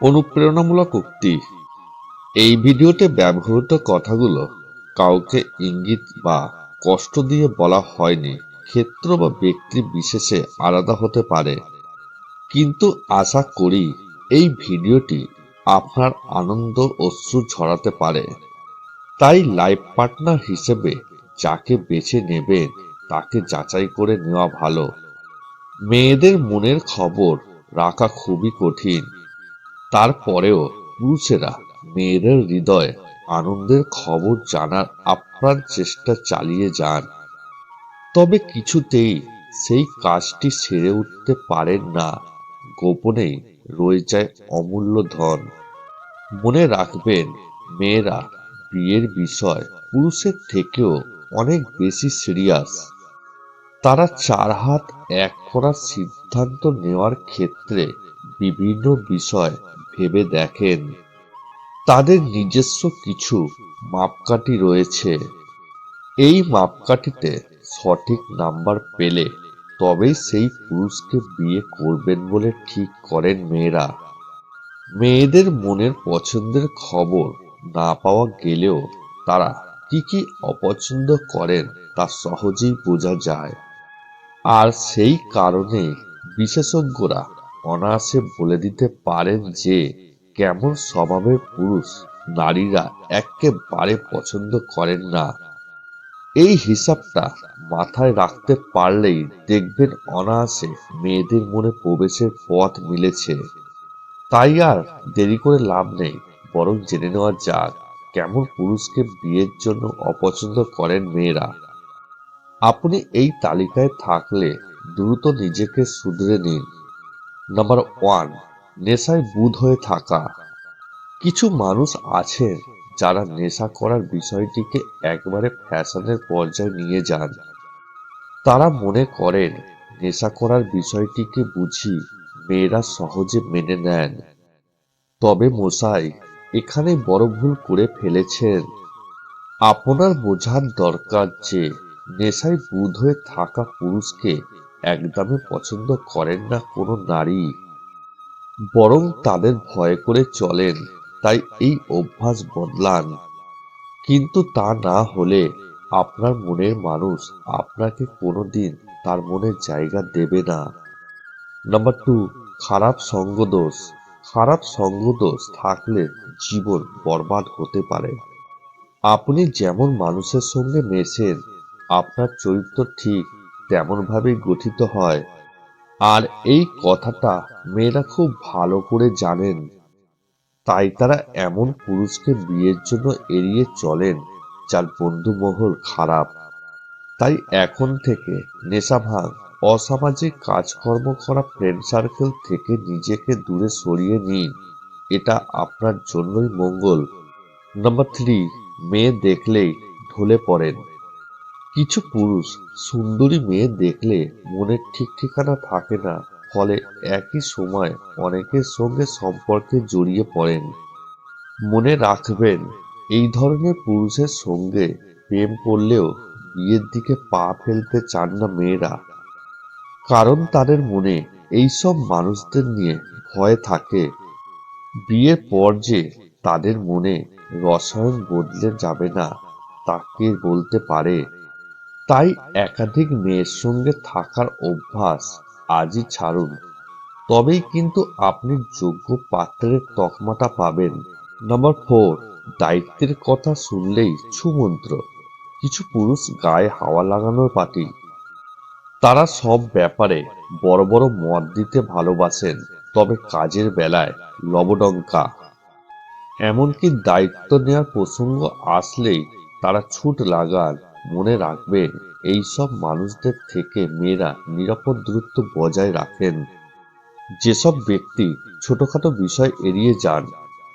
অনুপ্রেরণামূলক উক্তি। এই ভিডিওতে ব্যবহৃত কথাগুলো কাউকে ইঙ্গিত বা কষ্ট দিয়ে বলা হয়নি, ক্ষেত্র বা ব্যক্তি বিশেষে আলাদা হতে পারে। কিন্তু আশা করি এই ভিডিওটি আপনার আনন্দ অশ্রু ঝরাতে পারে। তাই লাইফ পার্টনার হিসেবে যাকে বেছে নেবেন, তাকে যাচাই করে নেওয়া ভালো। মেয়েদের মনের খবর রাখা খুবই কঠিন। তারপরেও পুরুষেরা মেয়েদের হৃদয়ে, আনন্দের খবর জানার আপ্রাণ চেষ্টা চালিয়ে যান। তবে কিছুতেই সেই কাজটি সেরে উঠতে পারেন না, গোপনেই রয়ে যায় অমূল্য ধন। মনে রাখবেন, মেয়েরা বিয়ের বিষয় পুরুষের থেকেও অনেক বেশি সিরিয়াস। তারা চার হাত এক করার সিদ্ধান্ত নেওয়ার ক্ষেত্রে বিভিন্ন বিষয় ভেবে দেখেন, তাদের নিজস্ব কিছু মাপকাঠি রয়েছে। এই মাপকাঠিতে সঠিক নাম্বার পেলে তবেই সেই পুরুষকে বিয়ে করবেন বলে ঠিক করেন মেয়েরা। মেয়েদের মনের পছন্দের খবর না পাওয়া গেলেও তারা কি কি অপছন্দ করেন তা সহজেই বোঝা যায়। আর সেই কারণে বিশেষজ্ঞরা অনায়াসে বলে দিতে পারেন যে, কেমন স্বভাবের পুরুষ নারীরা একেবারে পছন্দ করেন না। এই হিসাবটা মাথায় রাখতে পারলেই দেখবেন অনায়াসে মেয়েদের মনে প্রবেশের পথ মিলেছে। তাই আর দেরি করে লাভ নেই, বরং জেনে নেওয়া যাক কেমন পুরুষকে বিয়ের জন্য অপছন্দ করেন মেয়েরা। আপনি এই তালিকায় থাকলে দ্রুত নিজেকে শুধরে নিন। নাম্বার ওয়ান নেশায় বুধ হয়ে থাকা। কিছু মানুষ আছেন যারা নেশা করার বিষয়টিকে একবারে ফ্যাশনের পর্যায়ে নিয়ে যান। তারা মনে করেন, নেশা করার বিষয়টিকে বুঝি মেয়েরা সহজে মেনে নেন। তবে মশাই, এখানে বড় ভুল করে ফেলেছেন। আপনার বোঝার দরকার যে, নেশায় বুধ হয়ে থাকা পুরুষকে একদমই পছন্দ করেন না কোনো নারী। বরং তাদের ভয় করে চলেন, তাই এই অভ্যাস বদলান। কিন্তু তা না হলে আপনার মনের মানুষ আপনাকে কোনোদিন তার মনে জায়গা দেবে না। নাম্বার টু, খারাপ সঙ্গদোষ খারাপ সঙ্গদোষ থাকলে জীবন বরবাদ হতে পারে। আপনি যেমন মানুষের সঙ্গে মেশেন, আপনার চরিত্র ঠিক তেমনভাবেই গঠিত হয়। আর এই কথাটা মেয়েরা খুব ভালো করে জানেন। তাই তারা এমন পুরুষকে বিয়ের জন্য এড়িয়ে চলেন, যার বন্ধু মহল খারাপ। তাই এখন থেকে নেশা ভাঙ অসামাজিক কাজকর্ম করা ফ্রেন্ড সার্কেল থেকে নিজেকে দূরে সরিয়ে নিন। এটা আপনার জন্যই মঙ্গল। নাম্বার থ্রি মেয়ে দেখলেই ঢলে পড়েন। কিছু পুরুষ সুন্দরী মেয়ে দেখলে মনের ঠিক ঠিকানা থাকে না, ফলে একই সময় অনেকের সঙ্গে সম্পর্কে জড়িয়ে পড়েন। মনে রাখবেন, এই ধরনের পুরুষের সঙ্গে প্রেম করলেও বিয়ের দিকে পা ফেলতে চান না মেয়েরা। কারণ তাদের মনে এইসব মানুষদের নিয়ে ভয় থাকে। বিয়ের পর যে তাদের মনে রসায়ন বদলে যাবে না, তাকে বলতে পারে তাই একাধিক মেয়ের সঙ্গে থাকার অভ্যাস আজই ছাড়ুন। তবেই কিন্তু আপনি যোগ্য পাত্রের তকমাটা পাবেন। নাম্বার ফোর, দায়িত্বের কথা শুনলেই ছুমন্ত্র কিছু পুরুষ গায়ে হাওয়া লাগানোর পার্টি তারা সব ব্যাপারে বড় বড় মত দিতে ভালোবাসেন, তবে কাজের বেলায় লবডঙ্কা। এমনকি দায়িত্ব নেওয়ার প্রসঙ্গ আসলেই তারা ছুট লাগান। মনে রাখবেন এই সব মানুষদের থেকে মেয়েরা নিরাপদ দূরত্ব বজায় রাখেন। যেসব ব্যক্তি ছোটখাটো বিষয় এড়িয়ে যান,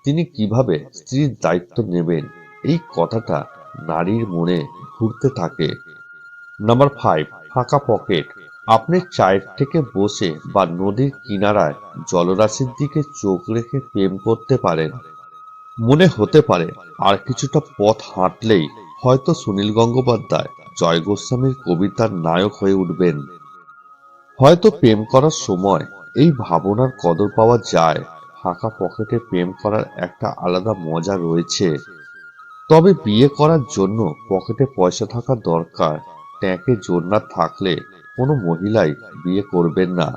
তিনি কীভাবে স্ত্রীর দায়িত্ব নেবেন, এই কথাটা নারীর মনে ঘুরতে থাকে। নাম্বার ফাইভ ফাঁকা পকেট। আপনি চায়ের থেকে বসে বা নদীর কিনারায় জলরাশির দিকে চোখ রেখে প্রেম করতে পারেন। মনে হতে পারে আর কিছুটা পথ হাঁটলেই হয়তো সুনীল গঙ্গোপাধ্যায়, জয় গোস্বামীর কবিতার নায়ক হয়ে উঠবেন। হয়তো প্রেম করার সময় এই ভাবনার কদর পাওয়া যায়, ফাঁকা পকেটে প্রেম করার একটা আলাদা মজা রয়েছে। তবে বিয়ে করার জন্য পকেটে পয়সা থাকা দরকার, ট্যাঁকে জোর না থাকলে কোনো মহিলাই বিয়ে করবেন না।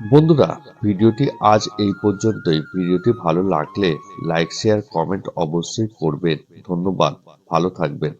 বন্ধুরা, ভিডিওটি আজ এই পর্যন্তই। ভিডিওটি ভালো লাগলে লাইক শেয়ার কমেন্ট অবশ্যই করবেন। ধন্যবাদ। ভালো থাকবেন।